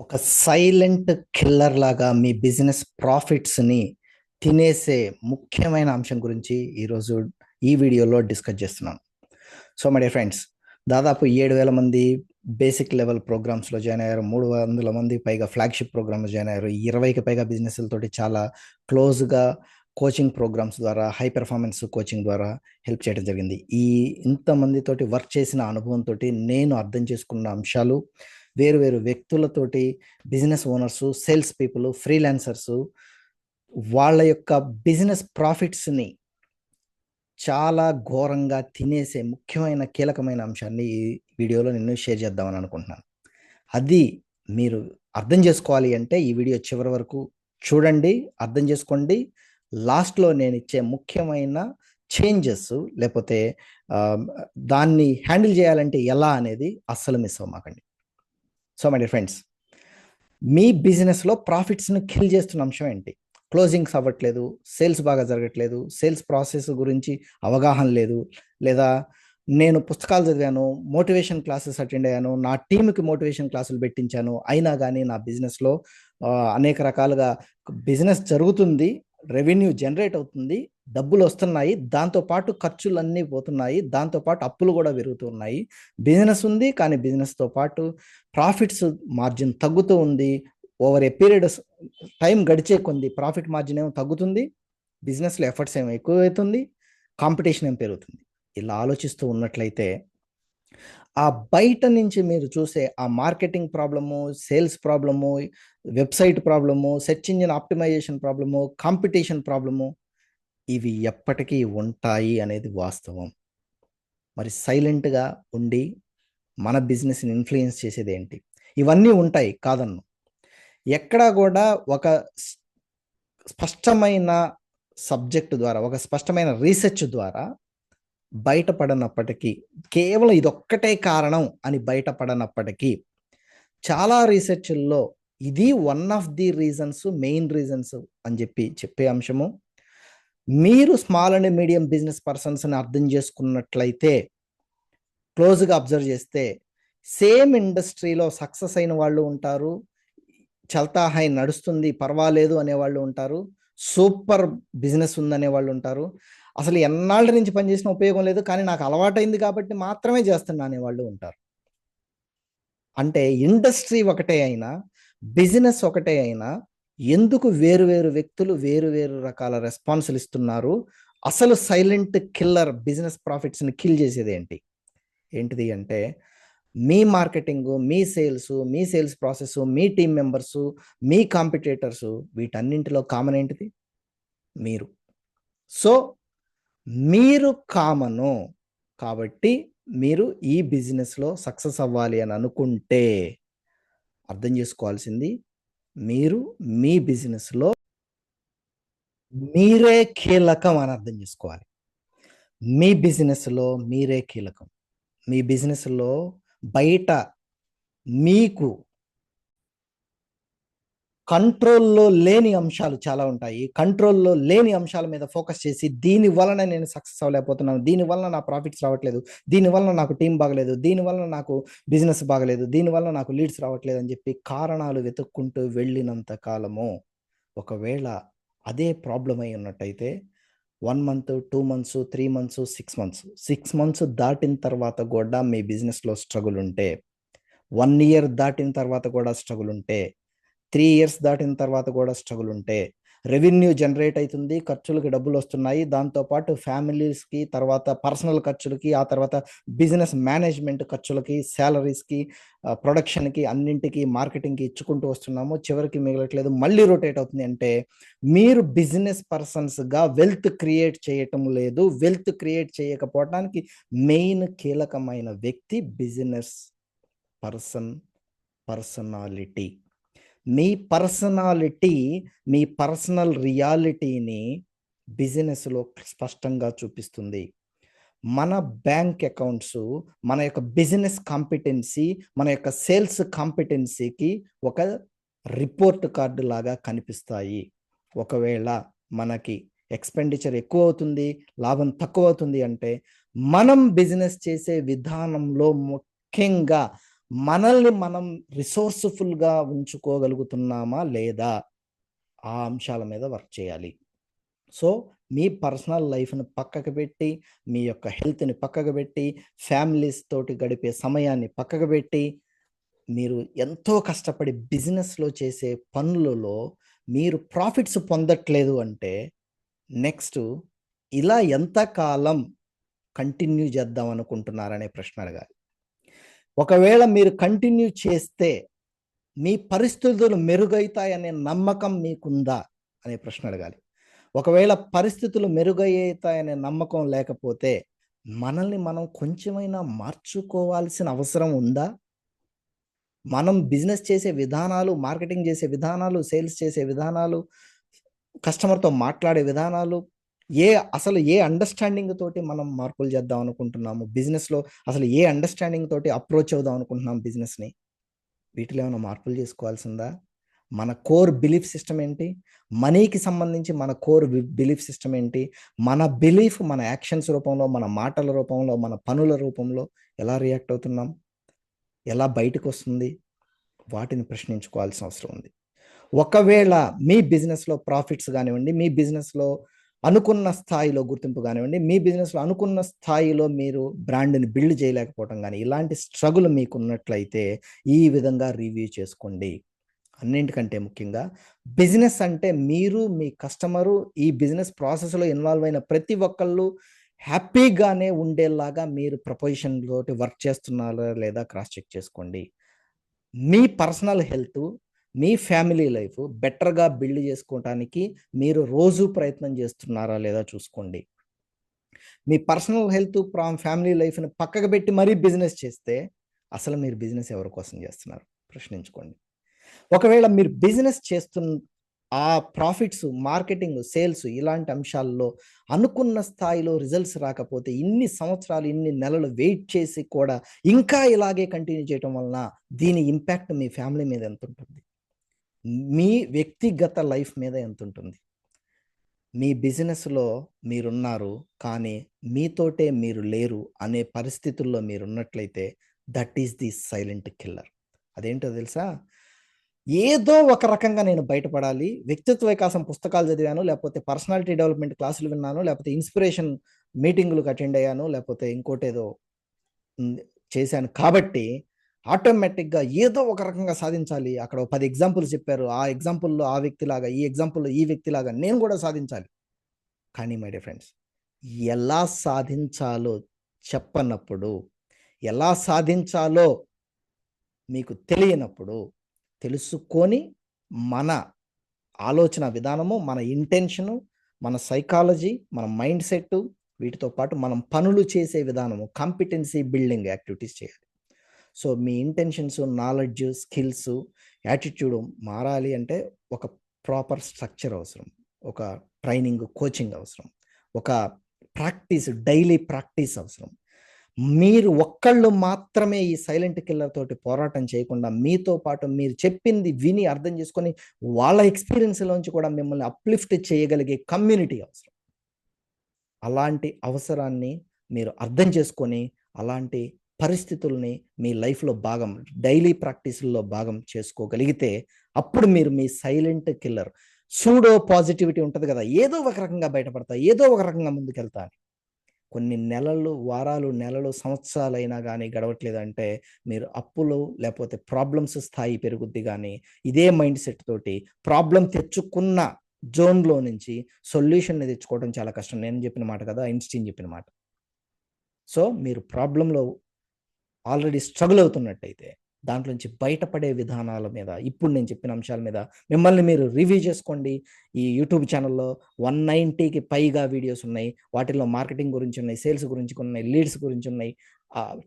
ఒక silent killer లాగా మీ business ప్రాఫిట్స్ని తినేసే ముఖ్యమైన అంశం గురించి ఈరోజు ఈ వీడియోలో డిస్కస్ చేస్తున్నాను. సో మై డియర్ ఫ్రెండ్స్ దాదాపు ఏడు వేల మంది బేసిక్ లెవెల్ ప్రోగ్రామ్స్లో జాయిన్ అయ్యారు. మూడు వందల మంది పైగా ఫ్లాగ్షిప్ ప్రోగ్రామ్లో జాయిన్ అయ్యారు. ఇరవైకి పైగా బిజినెస్లతోటి చాలా క్లోజ్గా కోచింగ్ ప్రోగ్రామ్స్ ద్వారా హై పెర్ఫార్మెన్స్ కోచింగ్ ద్వారా హెల్ప్ చేయడం జరిగింది. ఈ ఇంతమందితోటి వర్క్ చేసిన అనుభవంతో నేను అర్థం చేసుకున్న అంశాలు వేరు వేరు వ్యక్తులతోటి business owners sales people freelancers వాళ్ళ యొక్క బిజినెస్ ప్రాఫిట్స్ని చాలా ఘోరంగా తినేసే ముఖ్యమైన కీలకమైన అంశాన్ని ఈ వీడియోలో నేను షేర్ చేద్దామని అనుకుంటున్నాను. అది మీరు అర్థం చేసుకోవాలి అంటే ఈ వీడియో చివరి వరకు చూడండి అర్థం చేసుకోండి. లాస్ట్లో నేను ఇచ్చే ముఖ్యమైన చేంజెస్ లేకపోతే దాన్ని హ్యాండిల్ చేయాలంటే ఎలా అనేది అస్సలు మిస్ అవ్వమాకండి. సో మై డియర్ ఫ్రెండ్స్ మీ బిజినెస్లో ప్రాఫిట్స్ని కిల్ చేస్తున్న అంశం ఏంటి? క్లోజింగ్స్ అవ్వట్లేదు సేల్స్ బాగా జరగట్లేదు సేల్స్ ప్రాసెస్ గురించి అవగాహన లేదు లేదా నేను పుస్తకాలు చదివాను మోటివేషన్ క్లాసెస్ అటెండ్ అయ్యాను నా టీంకి మోటివేషన్ క్లాసులు పెట్టించాను అయినా కానీ నా బిజినెస్లో అనేక రకాలుగా బిజినెస్ జరుగుతుంది రెవెన్యూ జనరేట్ అవుతుంది డబ్బులు వస్తున్నాయి దాంతోపాటు ఖర్చులన్నీ పోతున్నాయి దాంతోపాటు అప్పులు కూడా పెరుగుతున్నాయి. బిజినెస్ ఉంది కానీ బిజినెస్తో పాటు ప్రాఫిట్స్ మార్జిన్ తగ్గుతూ ఉంది. ఓవర్ ఏ పీరియడ్ టైం గడిచే కొంది ప్రాఫిట్ మార్జిన్ ఏమో తగ్గుతుంది బిజినెస్లో ఎఫర్ట్స్ ఏమో ఎక్కువ అవుతుంది కాంపిటీషన్ ఏం పెరుగుతుంది? ఇలా ఆలోచిస్తూ ఉన్నట్లయితే ఆ బయట నుంచి మీరు చూసే ఆ marketing problem sales problem website problem search engine optimisation problem competition problem ఇవి ఎప్పటికీ ఉంటాయి అనేది వాస్తవం. మరి సైలెంట్గా ఉండి మన బిజినెస్ని ఇన్ఫ్లుయెన్స్ చేసేది ఏంటి ఇవన్నీ ఉంటాయి కాదన్ను. ఎక్కడా కూడా ఒక స్పష్టమైన సబ్జెక్ట్ ద్వారా ఒక స్పష్టమైన రీసెర్చ్ ద్వారా బయటపడనప్పటికీ కేవలం ఇదొక్కటే కారణం అని బయటపడనప్పటికీ చాలా రీసెర్చ్ల్లో ఇది one of the reasons main reasons అని చెప్పి చెప్పే అంశము. మీరు స్మాల్ అండ్ మీడియం బిజినెస్ పర్సన్స్ని అర్థం చేసుకున్నట్లయితే క్లోజ్గా అబ్జర్వ్ చేస్తే సేమ్ ఇండస్ట్రీలో సక్సెస్ అయిన వాళ్ళు ఉంటారు చల్తా హై నడుస్తుంది పర్వాలేదు అనేవాళ్ళు ఉంటారు సూపర్ బిజినెస్ ఉందనే వాళ్ళు ఉంటారు. అసలు ఎన్నాళ్ళ నుంచి పనిచేసిన ఉపయోగం లేదు కానీ నాకు అలవాటైంది కాబట్టి మాత్రమే చేస్తున్నా అనేవాళ్ళు ఉంటారు. అంటే ఇండస్ట్రీ ఒకటే అయినా బిజినెస్ ఒకటే అయినా ఎందుకు వేరు వేరు వ్యక్తులు వేరు వేరు రకాల రెస్పాన్సులు ఇస్తున్నారు? అసలు సైలెంట్ కిల్లర్ బిజినెస్ ప్రాఫిట్స్ని కిల్ చేసేది ఏంటి? ఏంటిది అంటే మీ మార్కెటింగ్ మీ సేల్స్ మీ సేల్స్ ప్రాసెస్ మీ టీం మెంబర్స్ మీ కాంపిటేటర్స్ వీటన్నింటిలో కామన్ ఏంటిది? మీరు. సో మీరు కామను కాబట్టి మీరు ఈ బిజినెస్లో సక్సెస్ అవ్వాలి అని అనుకుంటే అర్థం చేసుకోవాల్సింది మీరు మీ బిజినెస్లో మీరే కీలకం అని అర్థం చేసుకోవాలి. మీ బిజినెస్లో మీరే కీలకం. మీ బిజినెస్లో బయట మీకు కంట్రోల్లో లేని అంశాలు చాలా ఉంటాయి. కంట్రోల్లో లేని అంశాల మీద ఫోకస్ చేసి దీని వలన నేను సక్సెస్ అవ్వలేకపోతున్నాను. దీని వలన నా ప్రాఫిట్స్ రావట్లేదు. దీని వలన నాకు టీం బాగలేదు. దీని వలన నాకు బిజినెస్ బాగలేదు. దీని వలన నాకు లీడ్స్ రావట్లేదు అని చెప్పి కారణాలు వెతుక్కుంటూ వెళ్ళినంత కాలము. ఒకవేళ అదే ప్రాబ్లం అయి ఉన్నట్టయితే one month two months three months six months. Six months దాటిన తర్వాత కూడా మీ బిజినెస్లో స్ట్రగుల్ ఉంటే వన్ ఇయర్ దాటిన తర్వాత కూడా స్ట్రగుల్ ఉంటే త్రీ ఇయర్స్ దాటిన తర్వాత కూడా స్ట్రగుల్ ఉంటే రెవెన్యూ జనరేట్ అవుతుంది ఖర్చులకి డబ్బులు వస్తున్నాయి. దాంతోపాటు ఫ్యామిలీస్కి తర్వాత పర్సనల్ ఖర్చులకి ఆ తర్వాత బిజినెస్ మేనేజ్మెంట్ ఖర్చులకి శాలరీస్కి ప్రొడక్షన్కి అన్నింటికి మార్కెటింగ్కి ఇచ్చుకుంటూ వస్తున్నాము. చివరికి మిగలట్లేదు. మళ్ళీ రొటేట్ అవుతుంది అంటే మీరు బిజినెస్ పర్సన్స్గా వెల్త్ క్రియేట్ చేయటం లేదు. వెల్త్ క్రియేట్ చేయకపోవడానికి మెయిన్ కీలకమైన వ్యక్తి బిజినెస్ పర్సన్ పర్సనాలిటీ. మీ పర్సనాలిటీ మీ పర్సనల్ రియాలిటీని బిజినెస్లో స్పష్టంగా చూపిస్తుంది. మన బ్యాంక్ అకౌంట్స్ మన యొక్క బిజినెస్ కాంపిటెన్సీ మన యొక్క సేల్స్ కాంపిటెన్సీకి ఒక రిపోర్ట్ కార్డు లాగా కనిపిస్తాయి. ఒకవేళ మనకి ఎక్స్పెండిచర్ ఎక్కువ అవుతుంది లాభం తక్కువ అవుతుంది అంటే మనం బిజినెస్ చేసే విధానంలో ముఖ్యంగా మనల్ని మనం రిసోర్స్ఫుల్గా ఉంచుకోగలుగుతున్నామా లేదా ఆ అంశాల మీద వర్క్ చేయాలి. సో మీ పర్సనల్ లైఫ్ని పక్కకు పెట్టి మీ యొక్క హెల్త్ని పక్కకు పెట్టి ఫ్యామిలీస్ తోటి గడిపే సమయాన్ని పక్కకు పెట్టి మీరు ఎంతో కష్టపడి బిజినెస్లో చేసే పనులలో మీరు ప్రాఫిట్స్ పొందట్లేదు అంటే నెక్స్ట్ ఇలా ఎంతకాలం కంటిన్యూ చేద్దాం అనుకుంటున్నారనే ప్రశ్న అడగాలి. ఒకవేళ మీరు కంటిన్యూ చేస్తే మీ పరిస్థితులు మెరుగవుతాయనే నమ్మకం మీకుందా? అనే ప్రశ్న అడగాలి. ఒకవేళ పరిస్థితులు మెరుగైతాయనే నమ్మకం లేకపోతే మనల్ని మనం కొంచెమైనా మార్చుకోవాల్సిన అవసరం ఉందా? మనం బిజినెస్ చేసే విధానాలు మార్కెటింగ్ చేసే విధానాలు సేల్స్ చేసే విధానాలు కస్టమర్తో మాట్లాడే విధానాలు ఏ అసలు ఏ అండర్స్టాండింగ్ తోటి మనం మార్పులు చేద్దాం అనుకుంటున్నాము? బిజినెస్లో అసలు ఏ అండర్స్టాండింగ్ తోటి అప్రోచ్ అవుదాం అనుకుంటున్నాం బిజినెస్ని వీటిలో ఏమైనా మార్పులు చేసుకోవాల్సిందా? మన కోర్ బిలీఫ్ సిస్టమ్ ఏంటి? మనీకి సంబంధించి మన కోర్ బిలీఫ్ సిస్టమ్ ఏంటి? మన బిలీఫ్ మన యాక్షన్స్ రూపంలో మన మాటల రూపంలో మన పనుల రూపంలో ఎలా రియాక్ట్ అవుతున్నాం? ఎలా బయటకు వస్తుంది? వాటిని ప్రశ్నించుకోవాల్సిన అవసరం ఉంది. ఒకవేళ మీ బిజినెస్లో ప్రాఫిట్స్ కానివ్వండి మీ బిజినెస్లో అనుకున్న స్థాయిలో గుర్తింపు కానివ్వండి మీ బిజినెస్లో అనుకున్న స్థాయిలో మీరు బ్రాండ్ని బిల్డ్ చేయలేకపోవడం కానీ ఇలాంటి స్ట్రగుల్ మీకు ఉన్నట్లయితే ఈ విధంగా రివ్యూ చేసుకోండి. అన్నింటికంటే ముఖ్యంగా బిజినెస్ అంటే మీరు మీ కస్టమరు ఈ బిజినెస్ ప్రాసెస్లో ఇన్వాల్వ్ అయిన ప్రతి ఒక్కళ్ళు హ్యాపీగానే ఉండేలాగా మీరు ప్రపోజిషన్ తోటి వర్క్ చేస్తున్నారా లేదా క్రాస్ చెక్ చేసుకోండి. మీ పర్సనల్ హెల్త్ మీ ఫ్యామిలీ లైఫ్ బెటర్గా బిల్డ్ చేసుకోవటానికి మీరు రోజు ప్రయత్నం చేస్తున్నారా లేదా చూసుకోండి. మీ పర్సనల్ హెల్త్ ప్రా ఫ్యామిలీ లైఫ్ని పక్కకు పెట్టి మరీ బిజినెస్ చేస్తే అసలు మీరు బిజినెస్ ఎవరి కోసం చేస్తున్నారు? ప్రశ్నించుకోండి. ఒకవేళ మీరు బిజినెస్ చేస్తున్న ఆ ప్రాఫిట్స్ మార్కెటింగ్ సేల్స్ ఇలాంటి అంశాల్లో అనుకున్న స్థాయిలో రిజల్ట్స్ రాకపోతే ఇన్ని సంవత్సరాలు ఇన్ని నెలలు వెయిట్ చేసి కూడా ఇంకా ఇలాగే కంటిన్యూ చేయడం వలన దీని ఇంపాక్ట్ మీ ఫ్యామిలీ మీద ఎంత ఉంటుంది మీ వ్యక్తిగత లైఫ్ మీద ఎంత ఉంటుంది మీ బిజినెస్లో మీరున్నారు కానీ మీతోటే మీరు లేరు అనే పరిస్థితుల్లో మీరున్నట్లయితే that is the silent killer. అదేంటో తెలుసా? ఏదో ఒక రకంగా నేను బయటపడాలి వ్యక్తిత్వ వికాసం పుస్తకాలు చదివాను లేకపోతే పర్సనాలిటీ డెవలప్మెంట్ క్లాసులు విన్నాను లేకపోతే ఇన్స్పిరేషన్ మీటింగులకు అటెండ్ అయ్యాను లేకపోతే ఇంకోటేదో చేశాను. కాబట్టి ఆటోమేటిక్గా ఏదో ఒక రకంగా సాధించాలి. అక్కడ పది ఎగ్జాంపుల్స్ చెప్పారు. ఆ ఎగ్జాంపుల్లో ఆ వ్యక్తిలాగా ఈ ఎగ్జాంపుల్లో ఈ వ్యక్తిలాగా నేను కూడా సాధించాలి. కానీ మై డియర్ ఫ్రెండ్స్ ఎలా సాధించాలో చెప్పనప్పుడు ఎలా సాధించాలో మీకు తెలియనప్పుడు తెలుసుకొని మన ఆలోచన విధానము మన ఇంటెన్షను మన సైకాలజీ మన మైండ్ సెట్ వీటితో పాటు మనం పనులు చేసే విధానము కాంపిటెన్సీ బిల్డింగ్ యాక్టివిటీస్ చేయాలి. సో మీ ఇంటెన్షన్స్ నాలెడ్జ్ స్కిల్స్ యాటిట్యూడ్ మారాలి అంటే ఒక ప్రాపర్ స్ట్రక్చర్ అవసరం. ఒక ట్రైనింగ్ కోచింగ్ అవసరం. ఒక ప్రాక్టీస్ డైలీ ప్రాక్టీస్ అవసరం. మీరు ఒక్కళ్ళు మాత్రమే ఈ సైలెంట్ కిల్లర్ తోటి పోరాటం చేయకుండా మీతో పాటు మీరు చెప్పింది విని అర్థం చేసుకొని వాళ్ళ ఎక్స్పీరియన్స్లోంచి కూడా మిమ్మల్ని అప్లిఫ్ట్ చేయగలిగే కమ్యూనిటీ అవసరం. అలాంటి అవసరాన్ని మీరు అర్థం చేసుకొని అలాంటి పరిస్థితుల్ని మీ లైఫ్లో భాగం డైలీ ప్రాక్టీసుల్లో భాగం చేసుకోగలిగితే అప్పుడు మీరు మీ సైలెంట్ కిల్లర్ సూడో పాజిటివిటీ ఉంటుంది కదా ఏదో ఒక రకంగా బయటపడతా ఏదో ఒక రకంగా ముందుకెళ్తా అని. కొన్ని నెలలు వారాలు నెలలు సంవత్సరాలైనా కానీ గడవట్లేదంటే మీరు అప్పులు లేకపోతే ప్రాబ్లమ్స్ స్థాయి పెరుగుద్ది కానీ ఇదే మైండ్ సెట్ తోటి ప్రాబ్లం తెచ్చుకున్న జోన్లో నుంచి సొల్యూషన్ని తెచ్చుకోవడం చాలా కష్టం. నేను చెప్పిన మాట కదా ఐన్స్టీన్ చెప్పిన మాట. సో మీరు ప్రాబ్లంలో ఆల్రెడీ స్ట్రగుల్ అవుతున్నట్టయితే దాంట్లో నుంచి బయటపడే విధానాల మీద ఇప్పుడు నేను చెప్పిన అంశాల మీద మిమ్మల్ని మీరు రివ్యూ చేసుకోండి. ఈ యూట్యూబ్ ఛానల్లో వన్ నైంటీకి పైగా వీడియోస్ ఉన్నాయి. వాటిల్లో మార్కెటింగ్ గురించి ఉన్నాయి సేల్స్ గురించి ఉన్నాయి లీడ్స్ గురించి ఉన్నాయి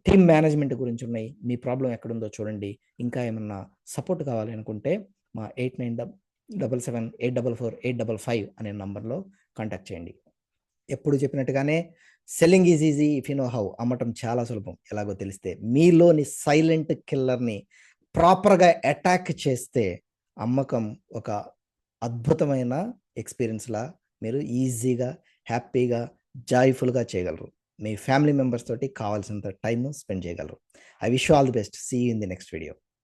టీమ్ మేనేజ్మెంట్ గురించి ఉన్నాయి. మీ ప్రాబ్లం ఎక్కడుందో చూడండి. ఇంకా ఏమన్నా సపోర్ట్ కావాలి అనుకుంటే మా eight nine double seven eight double four eight double five అనే నంబర్లో కాంటాక్ట్ చేయండి. ఎప్పుడు చెప్పినట్టుగానే selling is easy if you know how అమ్మటం చాలా సులభం. ఎలాగో తెలిస్తే మీలోని సైలెంట్ కిల్లర్ని ప్రాపర్గా అటాక్ చేస్తే అమ్మకం ఒక అద్భుతమైన ఎక్స్పీరియన్స్లా మీరు ఈజీగా హ్యాపీగా జాయ్ఫుల్గా చేయగలరు. మీ ఫ్యామిలీ మెంబర్స్ తోటి కావాల్సినంత టైం స్పెండ్ చేయగలరు. I wish all the best. See in the next video.